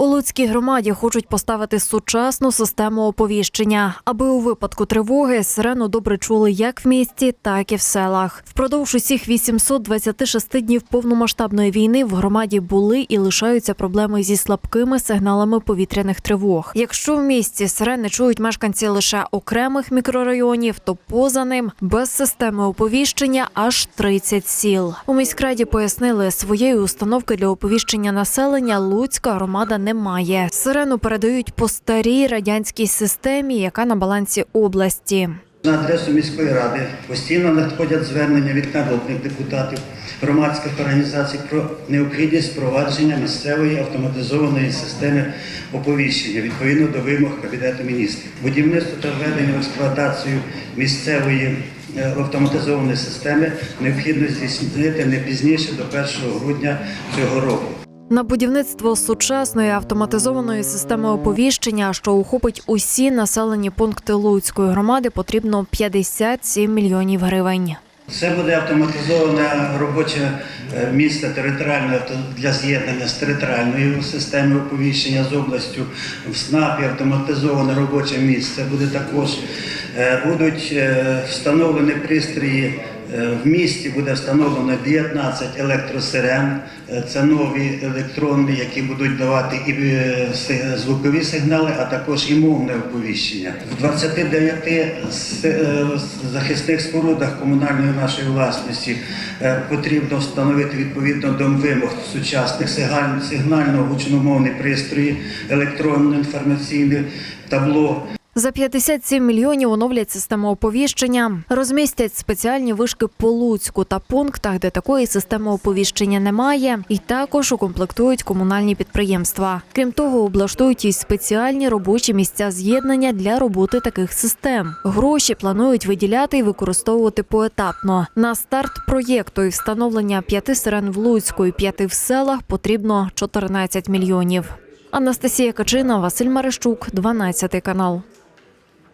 У Луцькій громаді хочуть поставити сучасну систему оповіщення, аби у випадку тривоги сирену добре чули як в місті, так і в селах. Впродовж усіх 826 днів повномасштабної війни в громаді були і лишаються проблеми зі слабкими сигналами повітряних тривог. Якщо в місті сирени чують мешканці лише окремих мікрорайонів, то поза ним без системи оповіщення аж 30 сіл. У міськраді пояснили, своєї установки для оповіщення населення Луцька громада не має. Сирену передають по старій радянській системі, яка на балансі області. На адресу міської ради постійно надходять звернення від народних депутатів, громадських організацій про необхідність впровадження місцевої автоматизованої системи оповіщення відповідно до вимог Кабінету міністрів. Будівництво та введення в експлуатацію місцевої е, автоматизованої системи необхідно здійснити не пізніше до 1 грудня цього року. На будівництво сучасної автоматизованої системи оповіщення, що охопить усі населені пункти Луцької громади, потрібно 57 мільйонів гривень. Це буде автоматизоване робоче е, місце територіальне для з'єднання з територіальною системою оповіщення з областю. В СНАПі автоматизоване робоче місце буде також. Е, Будуть е, встановлені пристрої. Е, В місті буде встановлено 19 електросирен. Е, Це нові електронні, які будуть давати і е, звукові сигнали, а також і мовне оповіщення. В 29 е, захисних спорудах комунальної нашої власності потрібно встановити відповідно до вимог сучасних сигнально-гучномовні пристрої, електронно-інформаційне табло. За 57 мільйонів оновлять систему оповіщення, розмістять спеціальні вишки по Луцьку та пунктах, де такої системи оповіщення немає, і також укомплектують комунальні підприємства. Крім того, облаштують і спеціальні робочі місця з'єднання для роботи таких систем. Гроші планують виділяти і використовувати поетапно. На старт проєкту і встановлення п'яти сирен в Луцьку і п'яти в селах потрібно 14 мільйонів. Анастасія Качина, Василь Марищук, 12 канал.